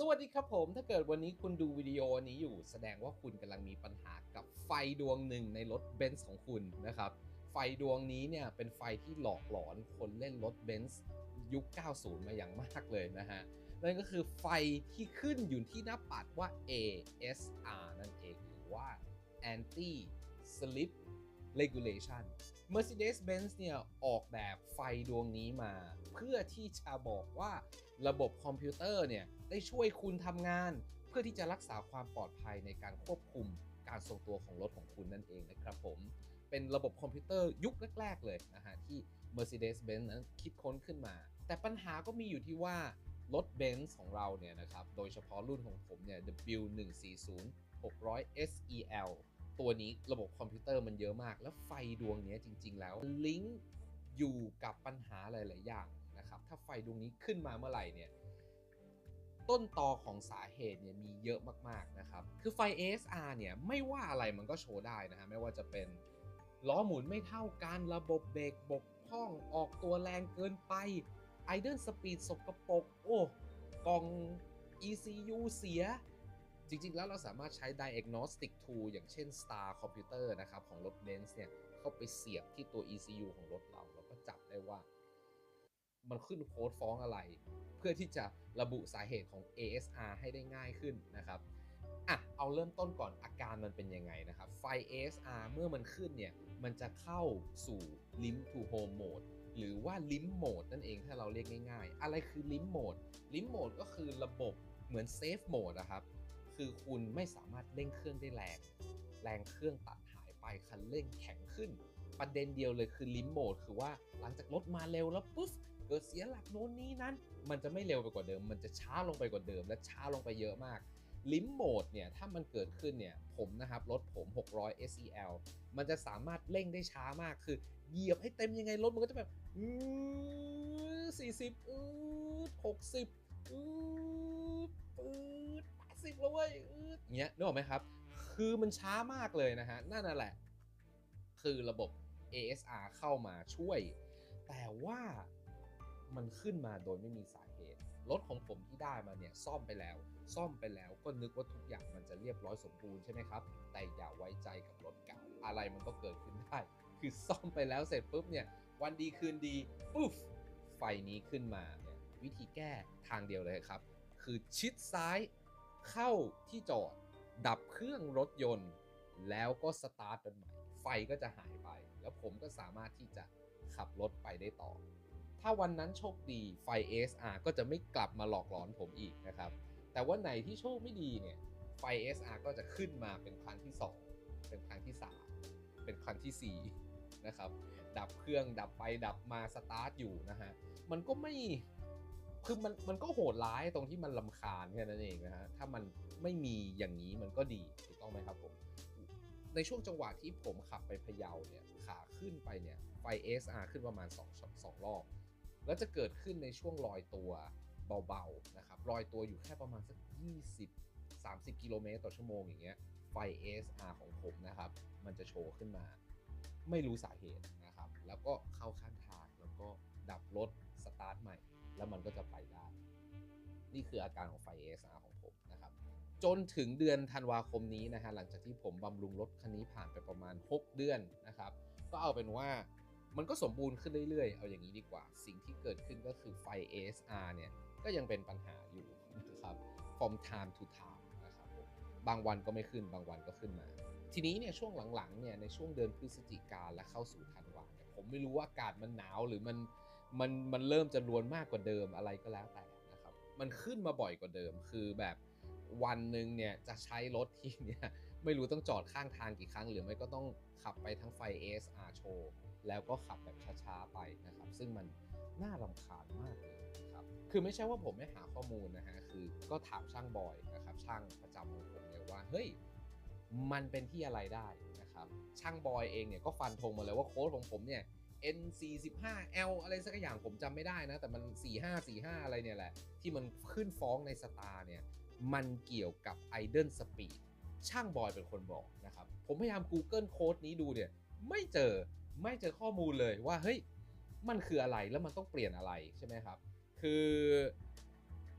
สวัสดีครับผม ถ้าเกิดวันนี้คุณดูวิดีโอนี้อยู่ แสดงว่าคุณกำลังมีปัญหากับไฟดวงหนึ่งในรถเบนซ์ของคุณนะครับ ไฟดวงนี้เนี่ยเป็นไฟที่หลอกหลอนคนเล่นรถเบนซ์ยุค 90 มาอย่างมากเลยนะฮะ นั่นก็คือไฟที่ขึ้นอยู่ที่หน้าปัดว่า ASR นั่นเองหรือว่า Anti Slip Regulation Mercedes-Benz เนี่ยออกแบบไฟดวงนี้มา เพื่อที่จะบอกว่า ระบบคอมพิวเตอร์เนี่ยได้ช่วยคุณทำงาน เพื่อที่จะรักษาความปลอดภัยในการควบคุมการทรงตัวของรถของคุณนั่นเองนะครับผม เป็นระบบคอมพิวเตอร์ยุคแรก ๆ เลยนะฮะที่ Mercedes-Benz นั้นคิดค้นขึ้นมา แต่ปัญหาก็มีอยู่ที่ว่ารถ Benz ของเราเนี่ยนะครับ โดยเฉพาะรุ่นของผมเนี่ย W140 600 SEL ตัวนี้ระบบคอมพิวเตอร์มันเยอะมาก แล้วไฟดวงนี้จริง ๆ แล้วลิงก์อยู่กับปัญหาหลาย ๆ อย่าง ถ้าไฟดวงนี้ขึ้นมาเมื่อไหร่เนี่ยต้นตอของสาเหตุเนี่ยมีเยอะมากๆนะครับ คือไฟ ASR เนี่ยไม่ว่าอะไรมันก็โชว์ได้นะฮะ ไม่ว่าจะเป็นล้อหมุนไม่เท่ากันระบบเบรกบกพร่องออกตัวแรงเกินไป idle speed สกปรกโอ้กล่อง ECU เสีย จริงๆ แล้วเราสามารถใช้ diagnostic tool อย่างเช่น Star Computer นะครับ ของรถ Benz เนี่ย เข้าไปเสียบที่ตัว ECU ของรถเรา แล้วก็จับได้ว่า มันขึ้นโค้ดฟ้องอะไร เพื่อที่จะระบุสาเหตุของ ASR ให้ได้ง่ายขึ้นนะครับอะเอาเริ่มต้นก่อนอาการมันเป็นยังไงนะครับ ไฟ ASR เมื่อมันขึ้นเนี่ย มันจะเข้าสู่ limp to home mode หรือว่า limp mode นั่นเองถ้าเราเรียกง่ายๆ อะไรคือ limp mode limp mode ก็คือระบบเหมือน safe mode นะครับ คือคุณไม่สามารถเร่งเครื่องได้แรง แรงเครื่องตัดหายไปคันเร่งแข็งขึ้น ประเด็นเดียวเลยคือลิมโหมดคือว่าหลังจากรถมาเร็วแล้วปุ๊บ เกิดเสียหลักโน่นนี้นั้น มันจะไม่เร็วไปกว่าเดิม มันจะช้าลงไปกว่าเดิม และช้าลงไปเยอะมากลิมโหมดเนี่ยถ้ามันเกิดขึ้นเนี่ยผมนะครับรถผม 600 SEL มันจะสามารถเร่งได้ช้ามากคือ เหยียบให้เต็มยังไงรถมันก็จะแบบอืสี่สิบอือหกสิบอืดปืดสิบแล้วเว้ยเงี้ยนึกออกไหมครับ คือมันช้ามากเลยนะฮะนั่นน่ะแหละ คือระบบ ASR เข้ามาช่วย แต่ว่า มันขึ้นมาโดยไม่มีสาเหตุ รถของผมที่ได้มาเนี่ยซ่อมไปแล้ว ซ่อมไปแล้วก็นึกว่าทุกอย่างมันจะเรียบร้อยสมบูรณ์ใช่ไหมครับ แต่อย่าไว้ใจกับรถเก่า อะไรมันก็เกิดขึ้นได้ คือซ่อมไปแล้วเสร็จปุ๊บเนี่ยวันดีคืนดีปุ๊บไฟนี้ขึ้นมาเนี่ยวิธีแก้ทางเดียวเลยครับ คือชิดซ้ายเข้าที่จอด ดับเครื่องรถยนต์ แล้วก็สตาร์ทมันใหม่ ไฟก็จะหายไป แล้วผมก็สามารถที่จะขับรถไปได้ต่อ ถ้าวันนั้นโชคดีไฟ ASR ก็จะไม่กลับมาหลอกหลอนผมอีกนะครับ แต่วันไหนที่โชคไม่ดีเนี่ยไฟ ASR ก็จะขึ้นมาเป็นครั้งที่ 2 เป็นครั้งที่ 3 เป็นครั้งที่4นะครับ ดับเครื่องดับไปดับมาสตาร์ทอยู่นะฮะ มันก็ไม่ คือมันมันก็โหดร้ายตรงที่มันลำคาญแค่นั้นเองนะฮะ ถ้ามันไม่มีอย่างนี้มันก็ดีถูกต้องไหมครับผมในช่วงจังหวะที่ผมขับไปพะเยาเนี่ยขาขึ้นไปเนี่ยไฟ SR ขึ้นประมาณ2 2รอบ แล้วจะเกิดขึ้นในช่วงลอยตัวเบาๆนะครับลอยตัวอยู่แค่ประมาณสัก 20 30 กิโลเมตรต่อชั่วโมงอย่างเงี้ยไฟ SR ของผมนะครับ มันจะโชว์ขึ้นมา ไม่รู้สาเหตุนะครับ แล้วก็เข้าข้างทางแล้วก็ดับรถสตาร์ทใหม่ แล้วมันก็จะไปได้ นี่คืออาการของไฟ ASR ของผมนะครับ จนถึงเดือนธันวาคมนี้นะฮะหลังจากที่ผมบำรุงรถคันนี้ผ่านไปประมาณ 6 เดือนนะครับ ก็เอาเป็นว่า มันก็สมบูรณ์ขึ้นเรื่อยๆ เอาอย่างนี้ดีกว่า สิ่งที่เกิดขึ้นก็คือไฟ ASR เนี่ย ก็ยังเป็นปัญหาอยู่นะครับ from time to time นะครับบางวันก็ไม่ขึ้น บางวันก็ขึ้นมา ทีนี้เนี่ยช่วงหลังๆ เนี่ย ในช่วงเดือนพฤศจิกาและเข้าสู่ธันวาเนี่ยผมไม่รู้ว่าอากาศมันหนาวหรือมันมันมันเริ่มจะรวนมากกว่าเดิมอะไรก็แล้วแต่นะครับ มันขึ้นมาบ่อยกว่าเดิม คือแบบวันหนึ่งเนี่ยจะใช้รถที่เนี่ยไม่รู้ต้องจอดข้างทางกี่ครั้ง หรือไม่ก็ต้องขับไปทั้งไฟ ASR โชว์ แล้วก็ขับแบบช้าๆไปนะครับ ซึ่งมันน่ารำคาญมากเลยนะครับคือไม่ใช่ว่าผมไม่หาข้อมูลนะฮะคือก็ถามช่างบอยนะครับช่างประจำของผมเนี่ยว่าเฮ้ยมันเป็นที่อะไรได้นะครับช่างบอยเองเนี่ยก็ฟันธงมาเลยว่าโค้ดของผมเนี่ย N45L อะไรสักอย่างผมจำไม่ได้นะ แต่มัน 4545 อะไรเนี่ยแหละ ที่มันขึ้นฟ้องในสตาร์เนี่ย มันเกี่ยวกับ idle speed ช่างบอยเป็นคนบอกนะครับ ผมพยายาม Google โค้ดนี้ดูเนี่ย ไม่เจอ ไม่เจอข้อมูลเลยว่าเฮ้ยมันคืออะไรแล้วมันต้องเปลี่ยนอะไรใช่ไหมครับ คือ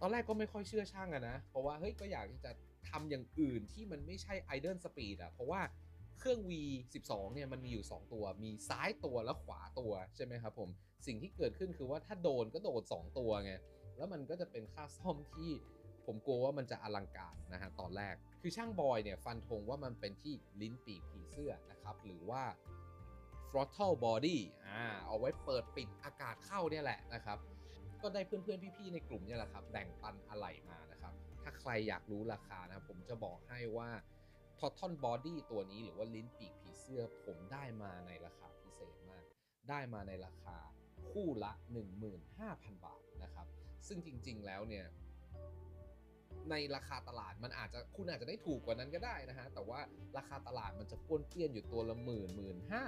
ตอนแรกก็ไม่ค่อยเชื่อช่างอะนะเพราะว่าเฮ้ยก็อยากที่จะทำอย่างอื่นที่มันไม่ใช่ idle speed อะเพราะว่าเครื่อง V12 เนี่ยมันมีอยู่ 2 ตัว มีซ้ายตัวและขวาตัวใช่ไหมครับผมสิ่งที่เกิดขึ้นคือว่าถ้าโดนก็โดน 2 ตัวไงแล้วมันก็จะเป็นค่าซ่อมที่ผมกลัวว่ามันจะอลังการนะฮะตอนแรก คือช่างบอยเนี่ยฟันธงว่ามันเป็นที่ลิ้นปีกผีเสื้อนะครับหรือว่า throttle body อ่าเอาไว้เปิดปิดอากาศเข้าเนี่ยแหละนะครับ ก็ได้เพื่อนๆ พี่ๆ ในกลุ่มเนี่ยแหละครับแบ่งปันอะไหล่มานะครับ ถ้าใครอยากรู้ราคานะผมจะบอกให้ว่า t o t t o n Body ตัวนี้หรือว่าลิ้นปีกผีเสื้อผมได้มาในราคาพิเศษมาก ได้มาในราคาคู่ละ 15,000 บาทนะครับ ซึ่งจริงๆแล้วเนี่ยในราคาตลาดมันอาจจะคุณอาจจะได้ถูกกว่านั้นก็ได้นะฮะแต่ว่าราคาตลาดมันจะป้วนเปี้ยนอยู่ตัวละหมื่นหมื่นห้า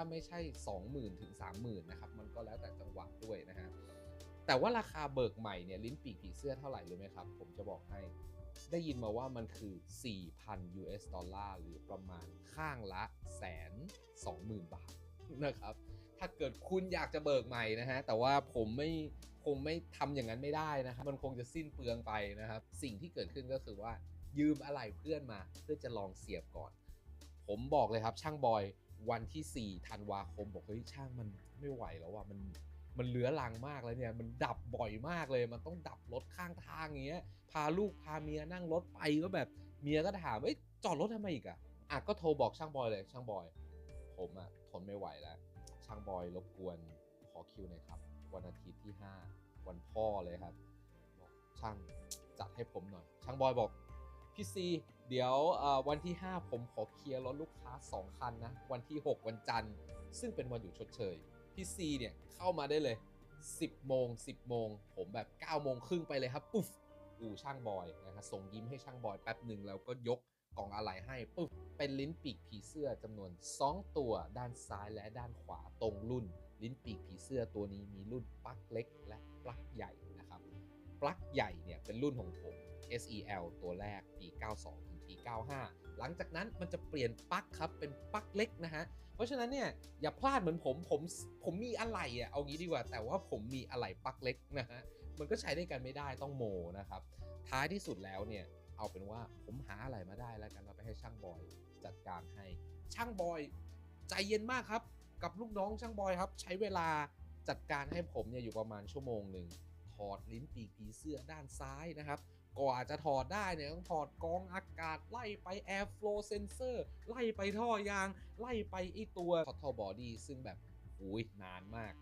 ถ้าไม่ใช่ 20,000ถึง30,000นะครับมันก็แล้วแต่จังหวะด้วยนะฮะแต่ว่าราคาเบิกใหม่เนี่ยลิ้นปีกผีเสื้อเท่าไหร่รู้ไหมครับ ผมจะบอกให้ได้ยินมาว่ามันคือ 4,000 US ดอลลาร์หรือประมาณข้างละแสนสองหมื่นบาทนะครับ ถ้าเกิดคุณอยากจะเบิกใหม่นะฮะ แต่ว่าผมไม่คงไม่ทำอย่างนั้นไม่ได้นะครับ มันคงจะสิ้นเปลืองไปนะครับ สิ่งที่เกิดขึ้นก็คือว่ายืมอะไรเพื่อนมา เพื่อจะลองเสียบก่อน ผมบอกเลยครับช่างบอย วันที่4ธันวาคมบอกเฮ้ยช่างมันไม่ไหวแล้วว่ะมันมันเหลือรังมากแล้วเนี่ยมันดับบ่อยมากเลย มันต้องดับรถข้างทางอย่างเงี้ยพาลูกพาเมียนั่งรถไปก็แบบเมียก็ถามเอ้ยจอดรถทำไมอีกอะอะก็โทรบอกช่างบอยเลยช่างบอย ผมอะทนไม่ไหวแล้ว ช่างบอยรบกวนขอคิวหน่อยครับ วันอาทิตย์ที่ 5 วันพ่อเลยครับบอกช่างจัดให้ผมหน่อย ช่างบอยบอกพี่ซี เดี๋ยววันที่ 5 ผมขอเคลียร์รถลูกค้า 2 คันนะ วันที่ 6 วันจันทร์ซึ่งเป็นวันหยุดชดเชยพี่ซีเนี่ยเข้ามาได้เลย 10 โมง 10 โมง ผมแบบ 9 โมงครึ่งไปเลยครับปุ๊บอู่ช่างบอยนะครับส่งยิ้มให้ช่างบอยแป๊บหนึ่งแล้วก็ยกกล่องอะไหล่ให้ปุ๊บเป็นลิ้นปีกผีเสื้อจำนวน 2 ตัวด้านซ้ายและด้านขวาตรงรุ่น ลิ้นปีกผีเสื้อตัวนี้มีรุ่นปลั๊กเล็กและปลั๊กใหญ่นะครับปลั๊กใหญ่เนี่ยเป็นรุ่นของผม SEL ตัวแรกปี 92 ถึงปี95 หลังจากนั้นมันจะเปลี่ยนปลั๊กครับเป็นปลั๊กเล็กนะฮะ เพราะฉะนั้นเนี่ยอย่าพลาดเหมือนผมผมผมมีอะไหล่อะเอางี้ดีกว่า แต่ว่าผมมีอะไหล่ปลั๊กเล็กนะฮะมันก็ใช้ได้กันไม่ได้ต้องโมนะครับ ท้ายที่สุดแล้วเนี่ยเอาเป็นว่าผมหาอะไรมาได้แล้วกันเราไปให้ช่างบอยจัดการให้ ช่างบอยใจเย็นมากครับ กับลูกน้องช่างบอยครับ ใช้เวลาจัดการให้ผมเนี่ยอยู่ประมาณชั่วโมงหนึ่งถอดลิ้นปีกผีเสื้อด้านซ้ายนะครับ กว่าจะถอดได้เนี่ยต้องถอดกรองอากาศไล่ไป air flow sensor ไล่ไปท่อยาง ไล่ไปไอตัว throttle body ซึ่งแบบอุ้ยนานมาก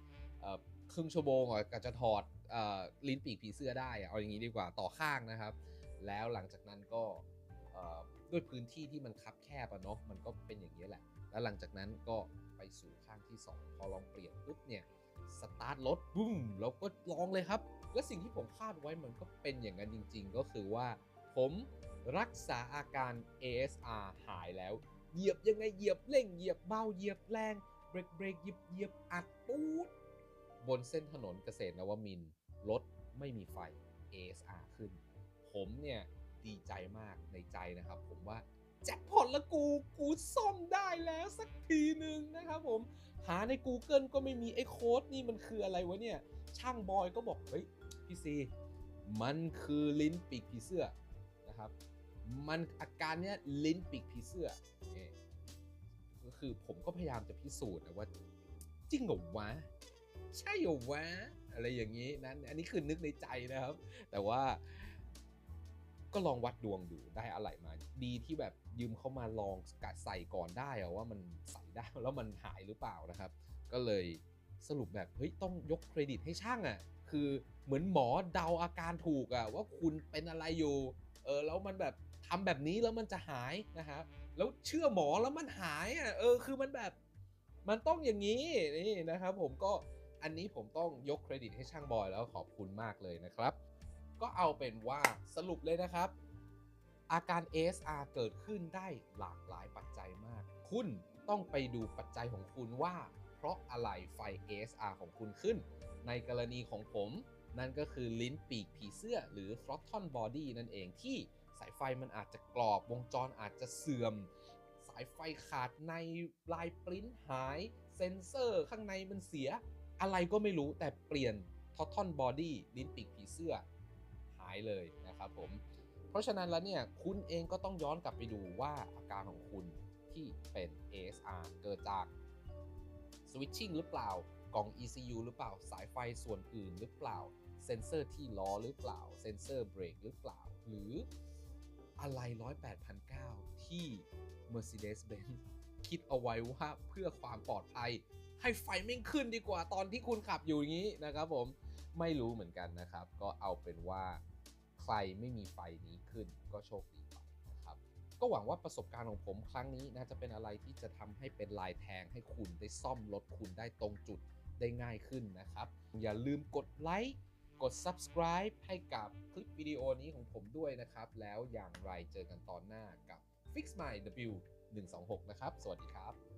ครึ่งชั่วโมงอะก็จะถอดอลิ้นปีกผีเสื้อได้อะเอาอย่างนี้ดีกว่าต่อข้างนะครับ แล้วหลังจากนั้นก็ด้วยพื้นที่ที่มันคับแคบอะเนาะมันก็เป็นอย่างนี้แหละ แล้วหลังจากนั้นก็ไปสู่ข้างที่ 2 พอลองเปลี่ยนปุ๊บเนี่ย สตาร์ทรถบุ้มแล้วก็ลองเลยครับ และสิ่งที่ผมคาดไว้มันก็เป็นอย่างนั้นจริง ๆ ก็คือว่า ผมรักษาอาการ ASR หายแล้ว เหยียบยังไงเหยียบเร่งเหยียบเบาเหยียบแรงเบรกเบรกเหยียบเหยียบอัดปูดบนเส้นถนนเกษตรนวมินรถไม่มีไฟ ASR ขึ้น ผมเนี่ยดีใจมากในใจนะครับ ผมว่าแจ็คพอตละกู กูซ่อมได้แล้วสักที นะครับผม หาใน Google ก็ไม่มีไอ้โค้ดนี่มันคืออะไรวะเนี่ย ช่างบอยก็บอกเฮ้ยพี่ซีมันคือลิ้นปีกผีเสื้อนะครับมันอาการเนี้ยลิ้นปีกผีเสื้อเนี่ยก็คือผมก็พยายามจะพิสูจน์นะว่าจริงเหรอวะใช่เหรอวะอะไรอย่างนี้นั้นอันนี้คือนึกในใจนะครับ แต่ว่า ก็ลองวัดดวงดูได้อะไรมา ดีที่แบบยืมเขามาลองใส่ก่อนได้อว่ามันใส่ได้แล้วมันหายหรือเปล่านะครับ ก็เลยสรุปแบบเฮ้ยต้องยกเครดิตให้ช่างอะ่ะคือเหมือนหมอเดาอาการถูกอะ่ะว่าคุณเป็นอะไรอยู่เออแล้วมันแบบทำแบบนี้แล้วมันจะหายนะครับแล้วเชื่อหมอแล้วมันหายอะ่ะเออคือมันแบบมันต้องอย่างนี้นี่นะครับ ผมก็อันนี้ผมต้องยกเครดิตให้ช่างบอยแล้วขอบคุณมากเลยนะครับ ก็เอาเป็นว่าสรุปเลยนะครับ อาการ ASR เกิดขึ้นได้หลากหลายปัจจัยมาก คุณต้องไปดูปัจจัยของคุณว่า เพราะอะไรไฟ ASR ของคุณขึ้น ในกรณีของผม นั่นก็คือลิ้นปีกผีเสื้อหรือ throttle body นั่นเองที่สายไฟมันอาจจะกรอบวงจรอาจจะเสื่อม สายไฟขาดในลายปริ้นหาย เซนเซอร์ข้างในมันเสีย อะไรก็ไม่รู้แต่เปลี่ยน throttle body ลิ้นปีกผีเสื้อายเลยนะครับผม เพราะฉะนั้นแล้วเนี่ยคุณเองก็ต้องย้อนกลับไปดูว่าอาการของคุณที่เป็น ASR เกิดจาก switching หรือเปล่ากล่อง ECU หรือเปล่า สายไฟส่วนอื่นหรือเปล่า เซนเซอร์ที่ล้อหรือเปล่า เซนเซอร์เบรกหรือเปล่า หรืออะไร108,900ที่ Mercedes-Benz คิดเอาไว้ว่าเพื่อความปลอดภัย ให้ไฟไม่ขึ้นดีกว่าตอนที่คุณขับอยู่อย่างนี้นะครับผมไม่รู้เหมือนกันนะครับ ก็เอาเป็นว่า ใครไม่มีไฟนี้ขึ้นก็โชคดีไปนะครับ ก็หวังว่าประสบการณ์ของผมครั้งนี้นะจะเป็นอะไรที่จะทำให้เป็นลายแทงให้คุณได้ซ่อมรถคุณได้ตรงจุดได้ง่ายขึ้นนะครับ อย่าลืมกดไลค์กด subscribe ให้กับคลิปวิดีโอนี้ของผมด้วยนะครับ แล้วอย่างไรเจอกันตอนหน้ากับ Fix My W 126 นะครับ สวัสดีครับ